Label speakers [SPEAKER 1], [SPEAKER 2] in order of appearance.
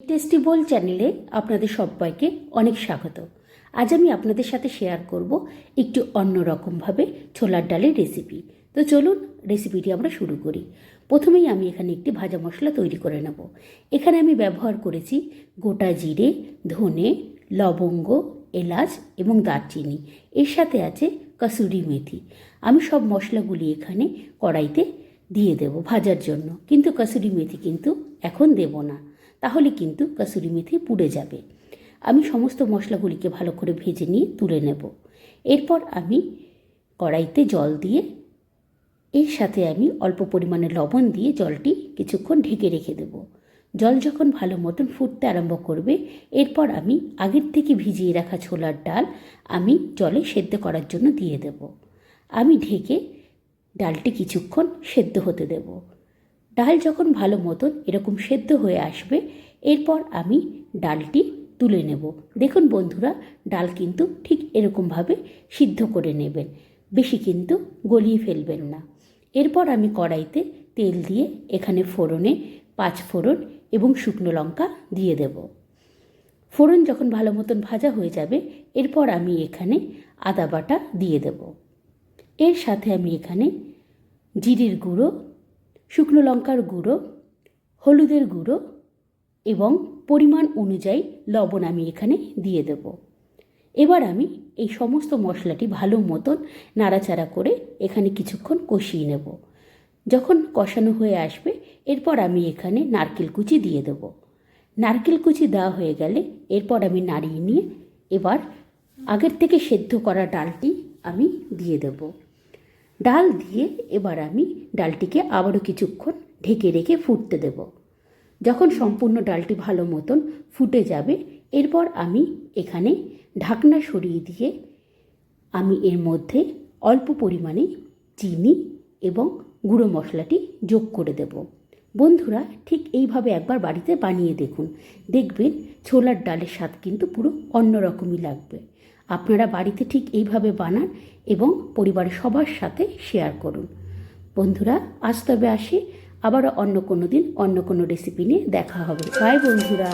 [SPEAKER 1] Tasty বোল চ্যানেলে আপনাদের সবাইকে অনেক স্বাগত। আজ আমি আপনাদের সাথে শেয়ার করব একটু অন্যরকমভাবে ছোলার ডালের রেসিপি তো চলুন রেসিপিটি আমরা শুরু করি। প্রথমেই আমি এখানে একটি ভাজা মশলা তৈরি করে নেব। এখানে আমি ব্যবহার করেছি গোটা জিরে, ধনে, লবঙ্গ, এলাচ এবং দারচিনি। এর সাথে আছে কসুরি মেথি। আমি সব মশলাগুলি এখানে কড়াইতে দিয়ে দেব ভাজার জন্য। কিন্তু কসুরি মেথি কিন্তু এখন দেব না। তাহলে কিন্তু কসুরি মেথি পুড়ে যাবে। আমি সমস্ত মশলাগুলিকে ভালো করে ভেজে নিয়ে তুলে নেব। এরপর আমি কড়াইতে জল দিয়ে, এর সাথে আমি অল্প পরিমাণে লবণ দিয়ে জলটি কিছুক্ষণ ঢেকে রেখে দেব। জল যখন ভালো মতন ফুটতে আরম্ভ করবে, এরপর আমি আগের থেকে ভিজিয়ে রাখা ছোলার ডাল আমি জলে সেদ্ধ করার জন্য দিয়ে দেব। আমি ঢেকে ডালটি কিছুক্ষণ সেদ্ধ হতে দেব। ডাল যখন ভালো মতন এরকম সেদ্ধ হয়ে আসবে এরপর আমি ডালটি তুলে নেব। দেখুন বন্ধুরা, ডাল কিন্তু ঠিক এরকমভাবে সিদ্ধ করে নেবেন, বেশি কিন্তু গলিয়ে ফেলবেন না। এরপর আমি কড়াইতে তেল দিয়ে এখানে ফোড়নে পাঁচ ফোড়ন এবং শুকনো লঙ্কা দিয়ে দেব। ফোড়ন যখন ভালো মতন ভাজা হয়ে যাবে, এরপর আমি এখানে আদা বাটা দিয়ে দেব। এর সাথে আমি এখানে জিরের গুঁড়ো, শুকনো লঙ্কার গুঁড়ো, হলুদের গুঁড়ো এবং পরিমাণ অনুযায়ী লবণ আমি এখানে দিয়ে দেব। এবার আমি এই সমস্ত মশলাটি ভালো মতন নাড়াচাড়া করে এখানে কিছুক্ষণ কষিয়ে নেব। যখন কষানো হয়ে আসবে, এরপর আমি এখানে নারকেল কুচি দিয়ে দেব। নারকেল কুচি দেওয়া হয়ে গেলে এরপর আমি নাড়িয়ে নিয়ে এবার আগের থেকে সেদ্ধ করা ডালটি আমি দিয়ে দেব। ডাল দিয়ে এবার আমি ডালটিকে আবারও কিছুক্ষণ ঢেকে রেখে ফুটতে দেব। যখন সম্পূর্ণ ডালটি ভালো মতন ফুটে যাবে, এরপর আমি এখানে ঢাকনা সরিয়ে দিয়ে আমি এর মধ্যে অল্প পরিমাণে চিনি এবং গুঁড়ো মশলাটি যোগ করে দেব। বন্ধুরা, ঠিক এইভাবে একবার বাড়িতে বানিয়ে দেখুন। দেখবেন ছোলার ডালের স্বাদ কিন্তু পুরো অন্যরকমই লাগবে। আপনারা বাড়িতে ঠিক এইভাবে বানান এবং পরিবারের সবার সাথে শেয়ার করুন। বন্ধুরা, আজ তবে আসি। আবারও অন্য কোনো দিন অন্য কোনো রেসিপি নিয়ে দেখা হবে। বাই বন্ধুরা।